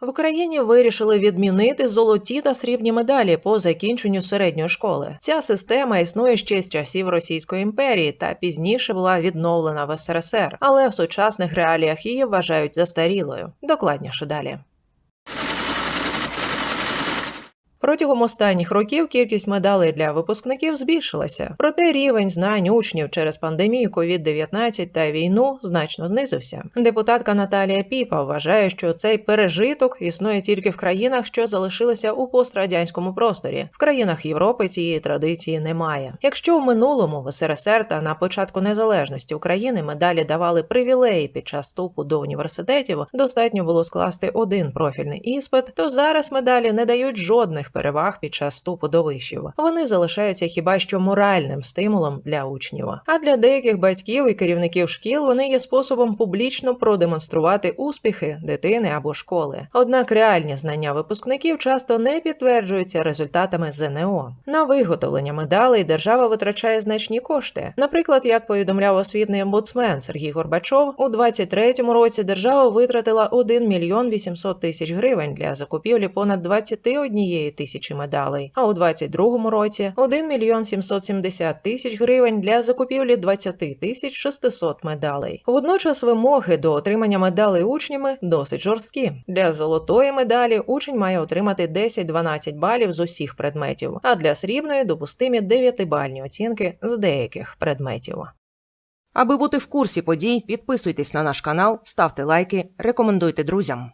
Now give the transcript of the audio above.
В Україні вирішили відмінити золоті та срібні медалі по закінченню середньої школи. Ця система існує ще з часів Російської імперії та пізніше була відновлена в СРСР, але в сучасних реаліях її вважають застарілою. Докладніше далі. Протягом останніх років кількість медалей для випускників збільшилася, проте рівень знань учнів через пандемію COVID-19 та війну значно знизився. Депутатка Наталія Піпа вважає, що цей пережиток існує тільки в країнах, що залишилися у пострадянському просторі. В країнах Європи цієї традиції немає. Якщо в минулому в СРСР та на початку незалежності України медалі давали привілеї під час вступу до університетів, достатньо було скласти один профільний іспит, то зараз медалі не дають жодних переваг під час вступу до вишів. Вони залишаються хіба що моральним стимулом для учнів. А для деяких батьків і керівників шкіл вони є способом публічно продемонструвати успіхи дитини або школи. Однак реальні знання випускників часто не підтверджуються результатами ЗНО. На виготовлення медалей держава витрачає значні кошти. Наприклад, як повідомляв освітний омбудсмен Сергій Горбачов, у 23-му році держава витратила 1 мільйон 800 тисяч гривень для закупівлі понад 21 тисячі медалей, а у 22-му році 1 мільйон 770 тисяч гривень для закупівлі 20 тисяч 600 медалей. Водночас вимоги до отримання медалей учнями досить жорсткі. Для золотої медалі учень має отримати 10-12 балів з усіх предметів, а для срібної допустимі 9-бальні оцінки з деяких предметів. Аби бути в курсі подій, підписуйтесь на наш канал, ставте лайки, рекомендуйте друзям.